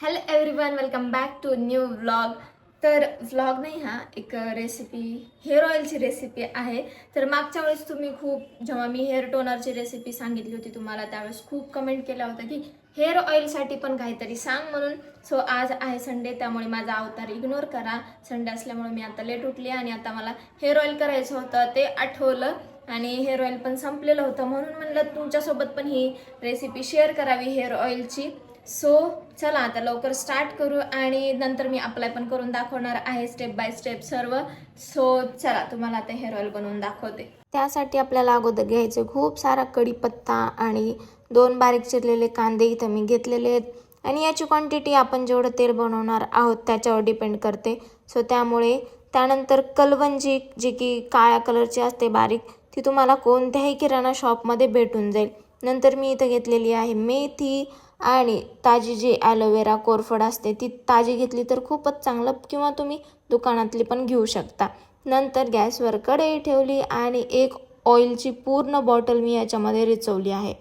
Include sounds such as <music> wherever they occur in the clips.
Hello everyone welcome back to new vlog तर vlog नाही हा एक रेसिपी हेअर ऑइलची रेसिपी आहे. तर मागच्या वेळेस तुम्ही खूप जेव्हा मी हेअर टोनरची रेसिपी सांगितली होती तुम्हाला त्यावेळेस खूप कमेंट केला होता की हेअर ऑइलसाठी पण काहीतरी सांग म्हणून. सो आज आहे संडे त्यामुळे माझा अवतार इग्नोर करा. संडे असल्यामुळे मी आता लेट उठली आणि आता मला हेअर ऑइल करायचं होतं ते आठवलं. आणि हेअर ऑइल पण संपलेलं होतं म्हणून म्हणलं तुमच्यासोबत पण ही रेसिपी शेअर करावी हेअर ऑइलची सो चला आता लवकर स्टार्ट करू आणि नंतर मी अप्लाय पण करून दाखवणार आहे स्टेप बाय स्टेप सर्व. सो चला तुम्हाला आता हेअर ऑइल बनवून दाखवते. त्यासाठी आपल्याला अगोदर घ्यायचे खूप सारा कढीपत्ता आणि दोन बारीक चिरलेले कांदे इथं मी घेतलेले आहेत. आणि याची क्वांटिटी आपण जेवढं तेल बनवणार आहोत त्याच्यावर डिपेंड करते. सो त्यामुळे त्यानंतर कलवंजी जी की काळ्या कलरची असते बारीक ती तुम्हाला कोणत्याही किराणा शॉपमध्ये भेटून जाईल. नंतर मी इथं घेतलेली आहे मेथी आणि ताजी जी ॲलोवेरा कोरफड असते ती ताजी घेतली तर खूपच चांगलं किंवा तुम्ही दुकानातली पण घेऊ शकता. नंतर गॅसवर कढई ठेवली आणि एक ऑइलची पूर्ण बॉटल मी याच्यामध्ये रिचवली आहे.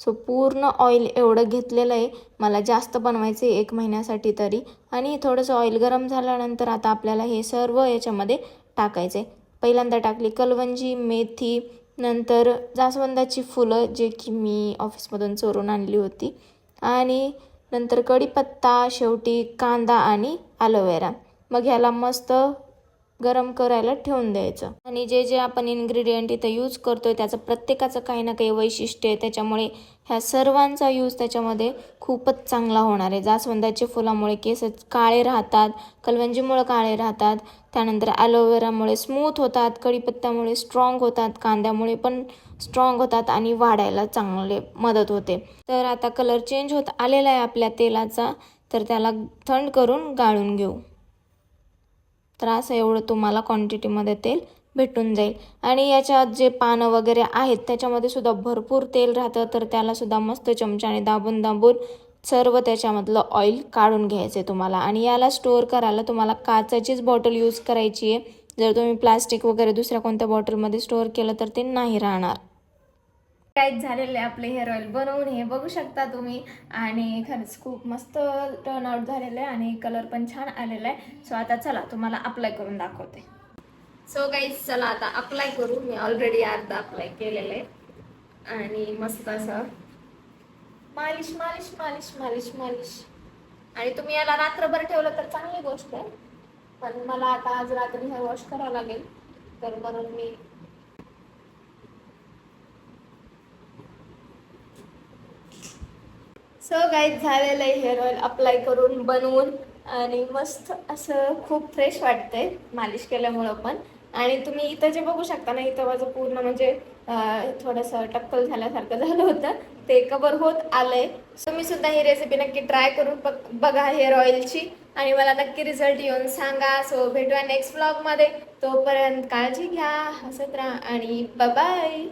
सो पूर्ण ऑइल एवढं घेतलेलं आहे मला जास्त बनवायचं आहे एक महिन्यासाठी तरी. आणि थोडंसं ऑइल गरम झाल्यानंतर आता आपल्याला हे सर्व याच्यामध्ये टाकायचं आहे पहिल्यांदा टाकली कलवंजी मेथी नंतर जास्वंदाची फुलं जे की मी ऑफिसमधून चोरून आणली होती. आणि नंतर कढीपत्ता शेवटी कांदा आणि ॲलोवेरा मग ह्याला मस्त गरम करायला ठेवून द्यायचं. आणि जे जे आपण इन्ग्रेडियंट इथं यूज करतोय त्याचं प्रत्येकाचं काही ना काही वैशिष्ट्य आहे. त्याच्यामुळे ह्या सर्वांचा यूज त्याच्यामध्ये खूपच चांगला होणार आहे. जास्वंदाच्या फुलामुळे केस काळे राहतात कलवंजीमुळे काळे राहतात त्यानंतर ॲलोवेरामुळे स्मूथ होतात कढीपत्त्यामुळे स्ट्रॉंग होतात कांद्यामुळे पण स्ट्रॉंग होतात आणि वाढायला चांगले मदत होते. तर आता कलर चेंज होत आलेला आहे आपल्या तेलाचा तर त्याला थंड करून गाळून घेऊ. तर असं एवढं तुम्हाला क्वांटिटीमध्ये तेल भेटून जाईल. आणि याच्यात जे पानं वगैरे आहेत त्याच्यामध्ये सुद्धा भरपूर तेल राहतं तर त्याला सुद्धा मस्त चमच्याने दाबून दाबून सर्व त्याच्यामधलं ऑइल काढून घ्यायचं आहे तुम्हाला. आणि याला स्टोअर करायला तुम्हाला काचाचीच बॉटल यूज करायची आहे. जर तुम्ही प्लास्टिक वगैरे दुसऱ्या कोणत्या बॉटलमध्ये स्टोअर केलं तर ते नाही राहणार. काहीच झालेले आपले हेअर ऑइल बनवून हे बघू शकता तुम्ही. आणि खरंच खूप मस्त टर्न आउट झालेलं आहे आणि कलर पण छान आलेला आहे. सो आता चला तुम्हाला अप्लाय करून दाखवते. सो गाईज चला आता अप्लाय करू. मी ऑलरेडी अर्धा अप्लाय केलेलं आहे. आणि मस्त असं. मालिश मालिश मालिश मालिश मालिश. आणि तुम्ही याला रात्रभर ठेवलं तर चांगली गोष्ट आहे. पण मला आता आज रात्री हेअर वॉश करावं लागेल. तर म्हणून मी सो गाईज झालेलं आहे हेअर ऑइल अप्लाय करून बनवून आणि मस्त असं खूप फ्रेश वाटतंय मालिश केल्यामुळं पण. आणि तुम्ही इथं जे बघू शकता ना इथं माझं पूर्ण म्हणजे थोडंसं टक्कल झाल्यासारखं <laughs> झालं होतं. ते कवर होत आलंय. सो मी सुद्धा ही रेसिपी नक्की ट्राय करून बघ- बघा हेअर ऑइलची आणि मला नक्की रिझल्ट येऊन सांगा. सो भेटूया नेक्स्ट ब्लॉगमध्ये तोपर्यंत काळजी घ्या हसत राहा आणि बाय